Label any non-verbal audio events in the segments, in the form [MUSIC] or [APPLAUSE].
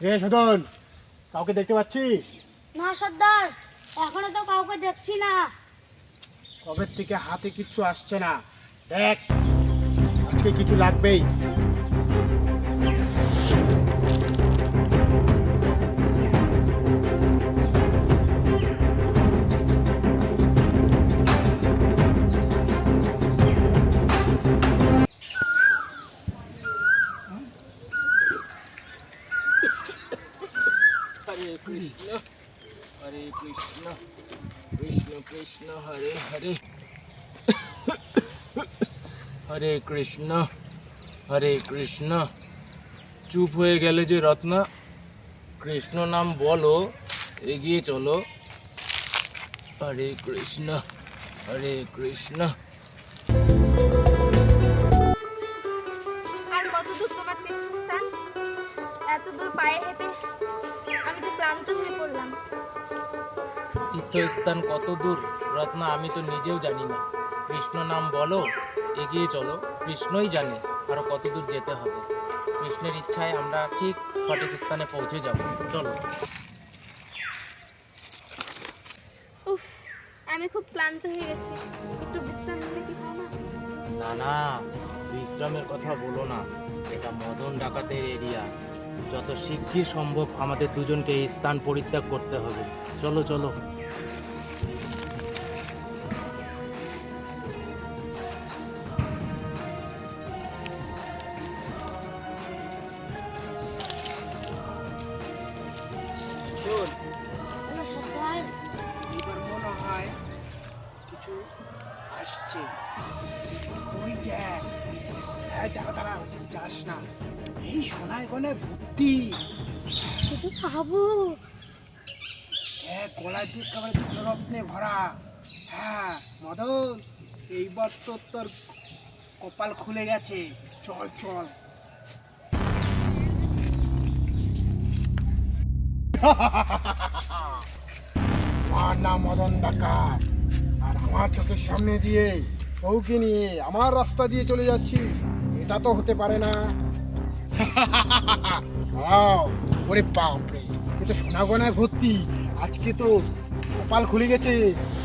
রে সুদন কাউকে দেখতে পাচ্ছিস? না সর্দার এখনও তো কাউকে দেখছি না। কবে থেকে হাতে কিচ্ছু আসছে না? দেখ আজকে কিছু লাগবেই। হরে কৃষ্ণ কৃষ্ণ কৃষ্ণ, হরে হরে। হরে কৃষ্ণ হরে কৃষ্ণ। চুপ হয়ে গেলে যে রত্না, কৃষ্ণ নাম বলো, এগিয়ে চলো। হরে কৃষ্ণ হরে কৃষ্ণ। আর কত দূর তোমার তীর্থস্থান এত দূর পায়ে হেঁটে আমি তো ক্লান্ত হয়ে পড়লাম। তীর্থস্থান কত দূর? রত্না আমি তো নিজেও জানি না। কৃষ্ণ নাম বলো এগিয়ে চলো। কৃষ্ণই জানে আরও কত দূর যেতে হবে। কৃষ্ণের ইচ্ছায় আমরা ঠিক সঠিক স্থানে পৌঁছে যাব। চলো। উফ আমি খুব ক্লান্ত হয়ে গেছি। একটু বিশ্রাম নিলে কি হয় না? না না বিশ্রামের কথা বলো না। এটা মদন ডাকাতের এরিয়া। যত শিগগির সম্ভব আমাদের দুজনকে এই স্থান পরিত্যাগ করতে হবে। চলো চলো। হ্যালো এবার মনে হয় কিছু আসছে। ওই দেখ। হ্যাঁ দাঁড়া দাঁড়া যাস না। এই সোনায় গনে ভর্তি। কিছু খাব হ্যাঁ গলায় দিয়ে একেবারে ধনরত্নে ভরা। হ্যাঁ মদন এইবার তো তোর কপাল খুলে গেছে। চল চল। [LAUGHS] আমার নাম মদন ডাকাত। আর আমার চোখের সামনে দিয়ে বউকে নিয়ে আমার রাস্তা দিয়ে চলে যাচ্ছিস এটা তো হতে পারে না। [LAUGHS] ওরে বাপরে। এ তো সোনা গনায় ভর্তি। আজকে তো কপাল খুলে গেছে।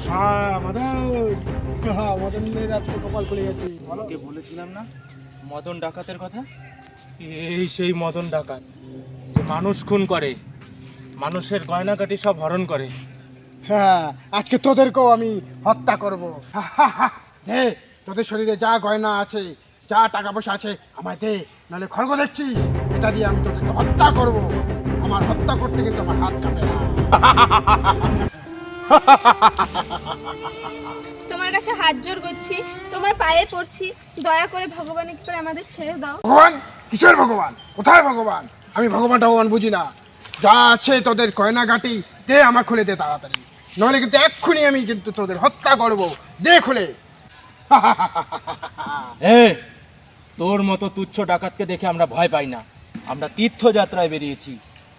হ্যাঁ মদন। হ্যাঁ মদনের আজকে কপাল খুলে গেছে। তোমাকে বলেছিলাম না, মদন ডাকাতের কথা? এই সেই মদন ডাকাত, যে মানুষ খুন করে। মানুষের গয়নাকাটি সব হরণ করে। হ্যাঁ আজকে তোদেরকেও আমি হত্যা করব। দে তোদের শরীরে যা গয়না আছে যা টাকা পয়সা আছে আমায় দে নাহলে খড়গ দেখছি এটা দিয়ে আমি তোদেরকে হত্যা করব। আমার হত্যা করতে কিন্তু আমার হাত কাঁপে না। তোমার কাছে হাত জোর করছি তোমার পায়ে পড়ছি দয়া করে ভগবান করে আমাদের ছেড়ে দাও। ভগবান কিসের ভগবান? কোথায় ভগবান? আমি ভগবান ভগবান বুঝি না। যা আছে তোদের গয়নাগাটি দে আমার খুলে দে তাড়াতাড়ি। নাহলে কিন্তু এক্ষুনি আমি কিন্তু তোদের হত্যা করব। দে খুলে। [LAUGHS] এ তোর মতো তুচ্ছ ডাকাতকে দেখে আমরা ভয় পাই না। আমরা তীর্থযাত্রায় বেরিয়েছি।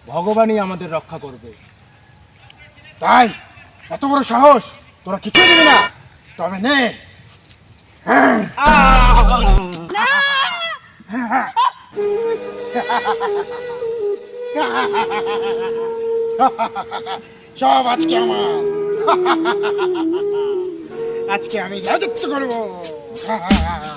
ভগবানই আমাদের রক্ষা করবে। তাই? এত বড় সাহস? তোরা কিছু দিবি না। তবে নে। হ্যাঁ। [LAUGHS] [LAUGHS] সব আজকে আমার। [LAUGHS] আজকে আমি রাজত্ব করব। [LAUGHS]